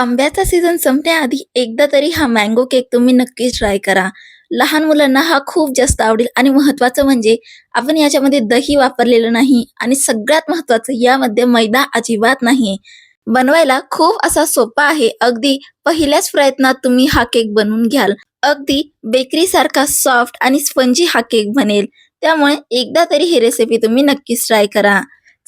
आंब्याचा सीझन संपण्याआधी एकदा तरी हा मँगो केक तुम्ही नक्कीच ट्राय करा. लहान मुलांना हा खूप जास्त आवडेल आणि महत्त्वाचं म्हणजे आपण याच्यामध्ये दही वापरलेलं नाही आणि सगळ्यात महत्त्वाचं यामध्ये मैदा अजिबात नाही बनवायला खूप असा सोपा आहे. अगदी पहिल्याच प्रयत्नात तुम्ही हा केक बनवून घ्याल. अगदी बेकरी सारखा सॉफ्ट आणि स्पंजी हा केक बनेल. त्यामुळे एकदा तरी ही रेसिपी तुम्ही नक्कीच ट्राय करा.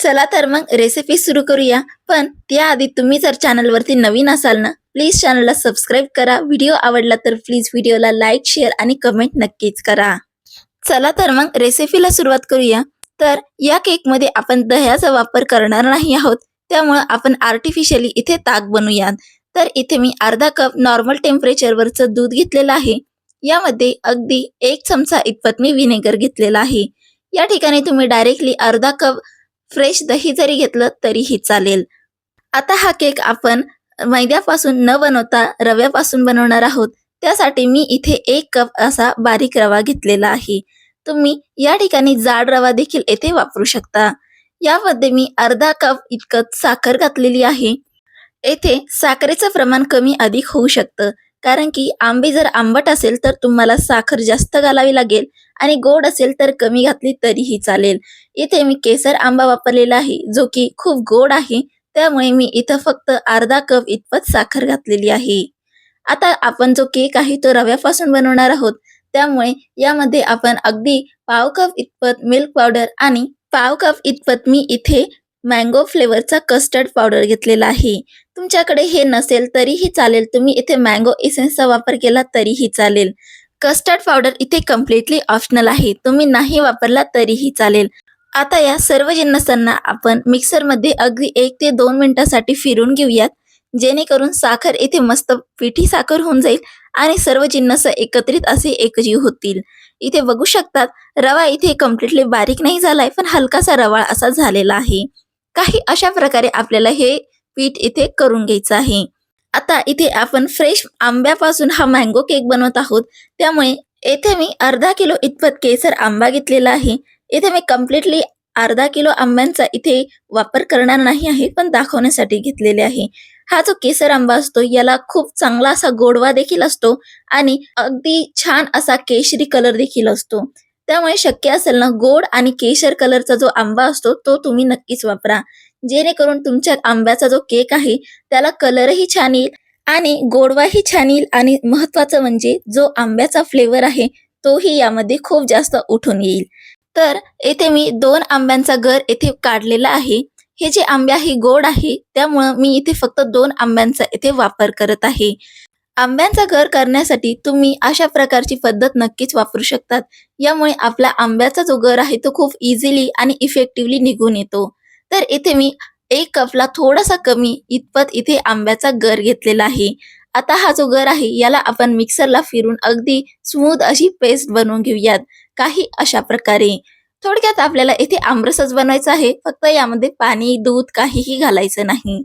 चला तर मग रेसिपी सुरू करूया. पण त्याआधी तुम्ही जर चॅनलवरती नवीन असाल ना प्लीज चॅनलला सबस्क्राईब करा. व्हिडिओ आवडला तर प्लीज व्हिडिओला लाईक शेअर आणि कमेंट नक्कीच करा. चला तर मग रेसिपीला सुरुवात करूया. तर या केकमध्ये आपण दह्याचा वापर करणार नाही आहोत. त्यामुळं आपण आर्टिफिशियली इथे ताक बनवूयात. तर इथे मी अर्धा कप नॉर्मल टेम्परेचरवरचं दूध घेतलेलं आहे. यामध्ये अगदी एक चमचा इतपत मी व्हिनेगर घेतलेला आहे. या ठिकाणी तुम्ही डायरेक्टली अर्धा कप फ्रेश दही जरी घेतलं तरीही चालेल. आता हा केक आपण मैद्यापासून न बनवता रव्यापासून बनवणार आहोत. त्यासाठी मी इथे एक कप असा बारीक रवा घेतलेला आहे. तुम्ही या ठिकाणी जाड रवा देखील येथे वापरू शकता. यामध्ये मी अर्धा कप इतकं साखर घातलेली आहे. येथे साखरेचं प्रमाण कमी अधिक होऊ शकतं. कारण की आंबे जर आंबट असेल तर तुम्हाला साखर जास्त घालावी लागेल आणि गोड असेल तर कमी घातली तरीही चालेल. इथे मी केसर आंबा वापरलेला आहे जो की खूप गोड आहे. त्यामुळे मी इथं फक्त अर्धा कप इतपत साखर घातलेली आहे. आता आपण जो केक आहे तो रव्यापासून बनवणार आहोत. त्यामुळे यामध्ये आपण अगदी पाव कप इतपत मिल्क पावडर आणि पाव कप इतपत मी इथे मँगो फ्लेवरचा कस्टर्ड पावडर घेतलेला आहे. तुमच्याकडे हे नसेल तरीही चालेल. तुम्ही इथे मँगो इसेन्सचा वापर केला तरीही चालेल. कस्टर्ड पावडर इथे कम्प्लिटली ऑप्शनल आहे. तुम्ही नाही वापरला तरीही चालेल. आता या सर्व जिन्नसांना आपण मिक्सरमध्ये अगदी एक ते दोन मिनिटासाठी फिरून घेऊयात. जेणेकरून साखर इथे मस्त पिठी साखर होऊन जाईल आणि सर्व जिन्नस एकत्रित असे एकजीव होतील. इथे बघू शकतात रवा इथे कम्प्लिटली बारीक नाही झालाय पण हलकासा रवाळ असा झालेला आहे. काही अशा प्रकारे आपल्याला हे पीठ इथे करून घ्यायचं आहे. आता इथे आपण फ्रेश आंब्यापासून हा मँगो केक बनवत आहोत. त्यामुळे येथे मी अर्धा किलो इतपत केसर आंबा घेतलेला आहे. इथे मी कम्प्लिटली अर्धा किलो आंब्यांचा इथे वापर करणार नाही आहे पण दाखवण्यासाठी घेतलेले आहे. हा जो केसर आंबा असतो याला खूप चांगला असा गोडवा देखील असतो आणि अगदी छान असा केशरी कलर देखील असतो. त्यामुळे शक्य असेल ना गोड आणि केशर कलरचा जो आंबा असतो तो तुम्ही नक्कीच वापरा. जेणेकरून तुमच्या आंब्याचा जो केक आहे त्याला कलरही छान येईल आणि गोडवाही छान येईल. आणि महत्वाचं म्हणजे जो आंब्याचा फ्लेवर आहे तोही यामध्ये खूप जास्त उठून येईल. तर येथे मी दोन आंब्यांचा गर येथे काढलेला आहे. हे जे आंबे आहे गोड आहे त्यामुळं मी इथे फक्त दोन आंब्यांचा इथे वापर करत आहे. आंब्यांचा घर करण्यासाठी तुम्ही अशा प्रकारची पद्धत नक्कीच वापरू शकतात. यामुळे आपला आंब्याचा जो घर आहे तो खूप इझिली आणि इफेक्टिव्हली निघून येतो. तर इथे मी एक कपला थोडासा कमी इतपत इथे आंब्याचा गर घेतलेला आहे. आता हा जो गर आहे याला आपण मिक्सरला फिरून अगदी स्मूथ अशी पेस्ट बनवून घेऊयात. काही अशा प्रकारे. थोडक्यात आपल्याला इथे आमरसच बनवायचा आहे. फक्त यामध्ये पाणी दूध काहीही घालायचं नाही.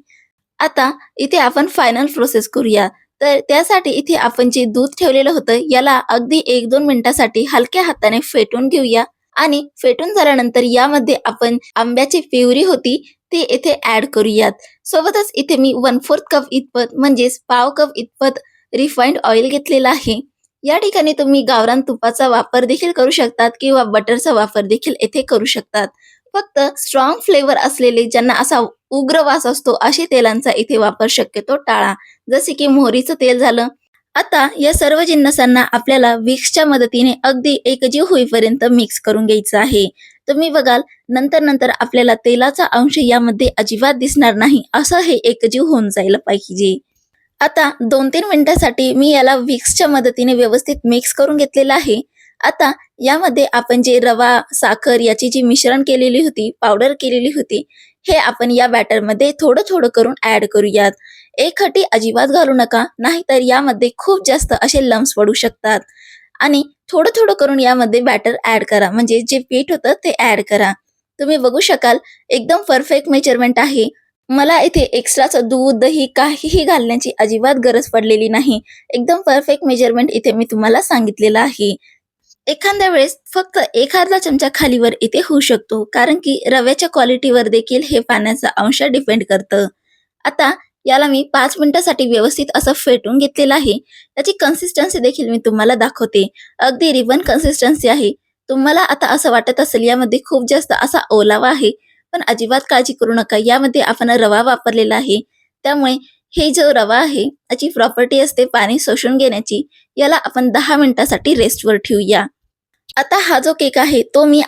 आता इथे आपण फायनल प्रोसेस करूया. तर त्यासाठी इथे आपण जे दूध ठेवलेलं होतं याला अगदी एक दोन मिनिटासाठी हलक्या हाताने फेटून घेऊया. आणि फेटून झाल्यानंतर यामध्ये आपण आंब्याची प्युरी होती ती इथे ऍड करूयात. सोबतच इथे मी वन फोर्थ कप इतपत म्हणजेच पाव कप इतपत रिफाइंड ऑइल घेतलेला आहे. या ठिकाणी तुम्ही गावरान तुपाचा वापर देखील करू शकतात किंवा बटरचा वापर देखील येथे करू शकतात. फक्त स्ट्रॉंग फ्लेवर असलेले ज्यांना असा उग्र वास असतो असे तेलांचा इथे वापर शक्यतो टाळा. जसे की मोहरीचं तेल झालं. आता या सर्व जिन्नसांना आपल्याला विक्सच्या मदतीने अगदी एकजीव होईपर्यंत मिक्स करून घ्यायचं आहे. तुम्ही बघाल नंतर नंतर आपल्याला तेलाचा अंश यामध्ये अजिबात दिसणार नाही असं हे एकजीव होऊन जायला पाहिजे. आता दोन तीन मिनिटासाठी मी याला विक्सच्या मदतीने व्यवस्थित मिक्स करून घेतलेलं आहे. आता यामध्ये आपण जे रवा साखर याची जी मिश्रण केलेली होती पावडर केलेली होती हे आपण या बॅटरमध्ये थोडं थोडं करून ऍड करूयात. एक खटी अजिबात घालू नका नाहीतर यामध्ये खूप जास्त असे लम्स पडू शकतात. आणि थोडं थोडं करून यामध्ये बॅटर ऍड करा म्हणजे जे पीठ होतं ते ऍड करा. तुम्ही बघू शकाल एकदम परफेक्ट मेजरमेंट आहे. मला इथे एक्स्ट्राचं दूध दही काहीही घालण्याची अजिबात गरज पडलेली नाही. एकदम परफेक्ट मेजरमेंट इथे मी तुम्हाला सांगितलेलं आहे. एखाद्या वेळेस फक्त एखादा चमचा खालीवर इथे होऊ शकतो कारण की रव्याच्या क्वालिटीवर देखील हे पाण्याचा अंश डिपेंड करतं. आता याला मी पाच मिनिटासाठी व्यवस्थित असं फेटून घेतलेलं आहे. त्याची कन्सिस्टन्सी देखील मी तुम्हाला दाखवते. अगदी रिबन कन्सिस्टन्सी आहे. तुम्हाला आता असं वाटत असेल यामध्ये खूप जास्त असा ओलावा आहे पण अजिबात काळजी करू नका. यामध्ये आपण रवा वापरलेला आहे. त्यामुळे हे जो रवा आहे याची प्रॉपर्टी असते पाणी शोषून घेण्याची. याला आपण दहा मिनिटासाठी रेस्टवर ठेवूया. आता हा जो केक आहे तो मी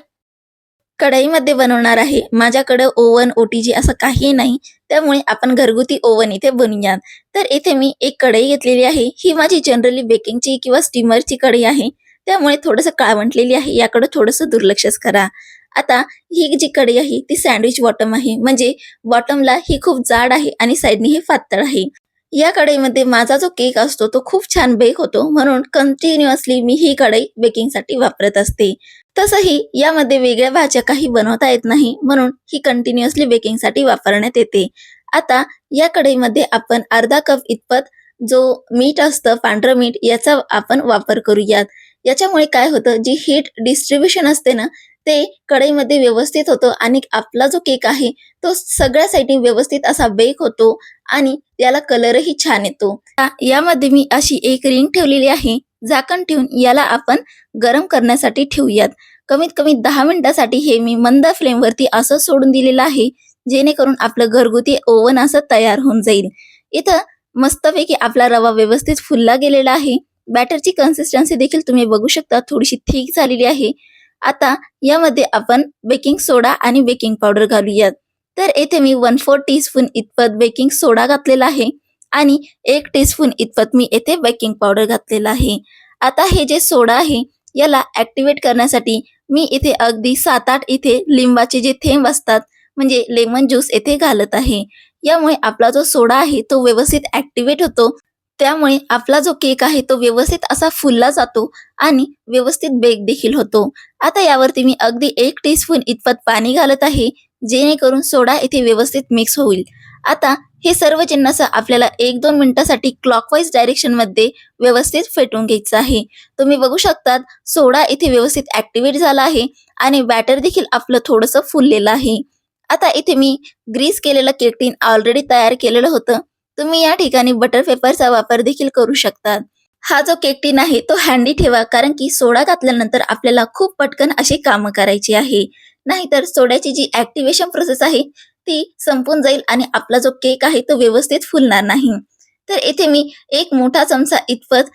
कढईमध्ये बनवणार आहे. माझ्याकडे ओवन ओटीजी असं काही नाही. त्यामुळे आपण घरगुती ओव्हन इथे बनूयात तर इथे मी एक कढई घेतलेली आहे. ही माझी जनरली बेकिंगची किंवा स्टीमरची कढई आहे. त्यामुळे थोडंसं काळवंटलेली आहे. याकडे थोडंसं दुर्लक्षच करा. आता ही जी कढई आहे ती सँडविच बॉटम आहे. म्हणजे बॉटमला ही खूप जाड आहे आणि साईडनी हे पातळ आहे. या कढईमध्ये माझा जो केक असतो तो खूप छान बेक होतो. म्हणून कंटिन्युअसली मी ही कढई बेकिंगसाठी वापरत असते. तसंही यामध्ये वेगळ्या भाज्या काही बनवता येत नाही म्हणून ही कंटिन्युअसली बेकिंगसाठी वापरण्यात येते. आता या कढईमध्ये आपण अर्धा कप इतपत जो मीठ असतं पांढरं मीठ याचा आपण वापर करूयात. याच्यामुळे काय होतं जी हीट डिस्ट्रीब्युशन असते ना ते कढईमध्ये व्यवस्थित होतं आणि आपला जो केक आहे तो सगळ्या साईडने व्यवस्थित असा बेक होतो आणि याला कलरही छान येतो. यामध्ये मी अशी एक रिंग ठेवलेली आहे झाकण ठेवून याला आपण गरम करण्यासाठी ठेवूयात. कमीत कमी दहा मिनिटासाठी हे मी मंद फ्लेमवरती असं सोडून दिलेलं आहे जेणेकरून आपलं घरगुती ओव्हन असं तयार होऊन जाईल. इथं मस्तपैकी आपला रवा व्यवस्थित फुलला गेलेला आहे. बॅटरची कन्सिस्टन्सी देखील तुम्ही बघू शकता थोडीशी थिक झालेली आहे. आता यामध्ये आपण बेकिंग सोडा आणि बेकिंग पावडर घालूयात. तर येथे मी वन फोर टीस्पून इतपत बेकिंग सोडा घातलेला आहे आणि एक टीस्पून इतपत मी येथे बेकिंग पावडर घातलेला आहे. आता हे जे सोडा आहे याला ऍक्टिव्हेट करण्यासाठी मी इथे अगदी सात आठ इथे लिंबाचे जे थेंब असतात म्हणजे लेमन ज्यूस येथे घालत आहे. यामुळे आपला जो सोडा आहे तो व्यवस्थित ऍक्टिव्हेट होतो. त्यामुळे आपला जो केक आहे तो व्यवस्थित असा फुलला जातो आणि व्यवस्थित बेक देखील होतो. आता यावरती मी अगदी एक टीस्पून इतपत पाणी घालत आहे जेणेकरून सोडा इथे व्यवस्थित मिक्स होईल. आता हे सर्व जिन्नस आपल्याला एक दोन मिनिटासाठी क्लॉकवाईज डायरेक्शनमध्ये व्यवस्थित फेटून घ्यायचं आहे. तुम्ही बघू शकतात सोडा इथे व्यवस्थित ऍक्टिव्हेट झाला आहे आणि बॅटर देखील आपलं थोडंसं फुललेलं आहे. आता इथे मी ग्रीस केलेलं केक टीन ऑलरेडी तयार केलेलं होतं. तुम्ही या ठिकाणी बटर पेपरचा वापर देखील करू शकतात. हा जो केक टीन आहे तो हँडी ठेवा कारण की सोडा घातल्यानंतर आपल्याला खूप पटकन अशी कामं करायची आहे. नाहीतर सोड्याची जी ऍक्टिव्हेशन प्रोसेस आहे ती संपून जाईल आणि आपला जो केक आहे तो व्यवस्थित फुलणार नाही. तर येथे मी एक मोठा चमचा इतपत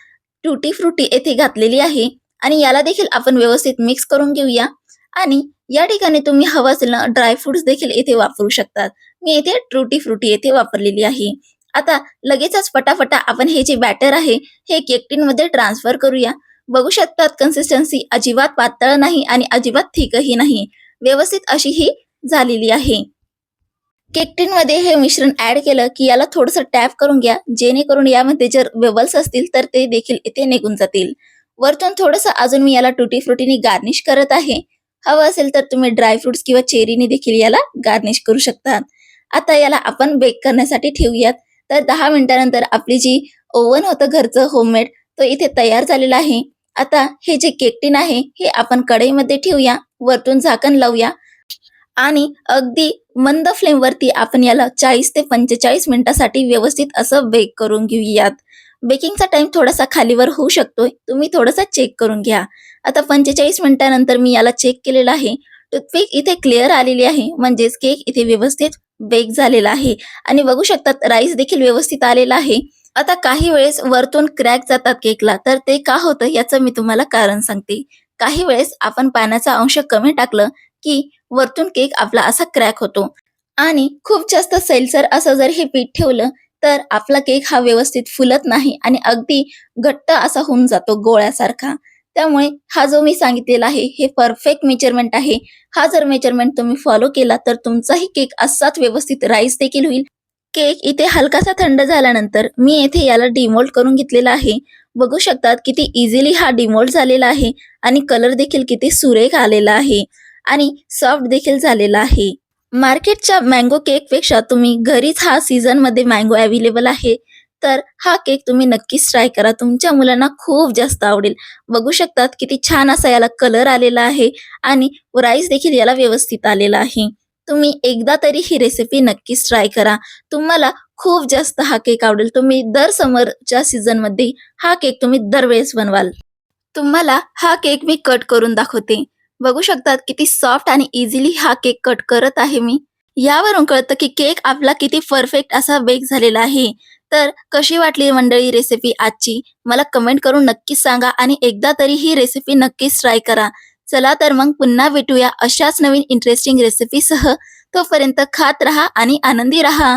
टुटी फ्रुटी येथे घातलेली आहे आणि याला देखील आपण व्यवस्थित मिक्स करून घेऊया. आणि या ठिकाणी तुम्ही हवा असेल ना ड्रायफ्रुट्स देखील येथे वापरू शकतात. मी येथे ट्रुटी फ्रुटी येथे वापरलेली आहे. आता लगेचच फटाफटा आपण हे जे बॅटर आहे हे केकमध्ये ट्रान्सफर करूया. बघू शकतात कन्सिस्टन्सी अजिबात पातळ नाही आणि अजिबात थिकही नाही. व्यवस्थित अशी ही झालेली आहे. केकटीन मध्ये हे मिश्रण ऍड केलं की याला थोडस टॅप करून घ्या. जेणेकरून यामध्ये जर वेबल्स असतील तर ते देखील इथे निघून जातील. वरतून थोडंसं अजून मी याला टुटी फ्रुटीने गार्निश करत आहे. हवं असेल तर तुम्ही ड्रायफ्रुट्स किंवा चेरीने देखील याला गार्निश करू शकतात आता याला आपण बेक करण्यासाठी ठेवूयात. तर दहा मिनिटानंतर आपली जी ओव्हन होतं घरचं होममेड तो इथे तयार झालेला आहे. आता हे जे केक टीन आहे हे आपण कढईमध्ये ठेवूया वरतून झाकण लावूया. आणि अगदी मंद फ्लेमवरती आपण याला चाळीस ते पंचेचाळीस मिनिटासाठी व्यवस्थित असं बेक करून घेऊयात. बेकिंगचा टाइम थोडासा खालीवर होऊ शकतोय तुम्ही थोडासा चेक करून घ्या. आता पंचेचाळीस मिनिटानंतर मी याला चेक केलेलं आहे. टूथपिक इथे क्लिअर आलेली आहे म्हणजेच केक इथे व्यवस्थित बेक झालेला आहे. आणि बघू शकतात राईस देखील व्यवस्थित आलेला आहे. आता काही वेळेस वरतून क्रॅक जातात केकला तर ते का होतं याचं मी तुम्हाला कारण सांगते. काही वेळेस आपण पाण्याचा अंश कमी टाकलं की वरतून केक आपला असा क्रॅक होतो. आणि खूप जास्त सैलसर असं जर हे पीठ ठेवलं तर आपला केक हा व्यवस्थित फुलत नाही आणि अगदी घट्ट असा होऊन जातो गोळ्यासारखा. त्यामुळे हा जो मी सांगितलेला आहे हे परफेक्ट मेजरमेंट आहे. हा जर मेजरमेंट तुम्ही फॉलो केला तर तुमचाही केक असाच व्यवस्थित राईस देखील होईल. केक इथे हलकासा थंड झाल्यानंतर मी येथे याला डिमोल्ड करून घेतलेला आहे. बघू शकतात किती इझिली हा डिमोल्ड झालेला आहे आणि कलर देखील किती सुरेख आलेला आहे आणि सॉफ्ट देखील झालेला आहे. मार्केटच्या मँगो केकपेक्षा तुम्ही घरीच हा सीझनमध्ये मँगो अवेलेबल आहे. तर हा केक तुम्ही नक्कीच ट्राय करा. तुमच्या मुलांना खूप जास्त आवडेल. बघू शकतात किती छान असा याला कलर आलेला आहे आणि राईस देखील याला व्यवस्थित आलेला आहे. तुम्ही एकदा तरी ही रेसिपी नक्कीच ट्राय करा. तुम्हाला खूप जास्त हा केक आवडेल. तुम्ही दर समरच्या सीझनमध्ये हा केक तुम्ही दरवेळेस बनवाल. तुम्हाला हा केक मी कट करून दाखवते. बघू शकतात किती सॉफ्ट आणि इझिली हा केक कट करत आहे मी. यावरून कळतं की केक आपला किती परफेक्ट असा बेक झालेला आहे. तर कशी वाटली मंडळी रेसिपी आजची? मला कमेंट करून नक्कीच सांगा आणि एकदा तरी ही रेसिपी नक्कीच ट्राय करा. चला तर मग पुन्हा भेटूया अशाच नवीन इंटरेस्टिंग रेसिपीसह तोपर्यंत खात रहा आणि आनंदी रहा.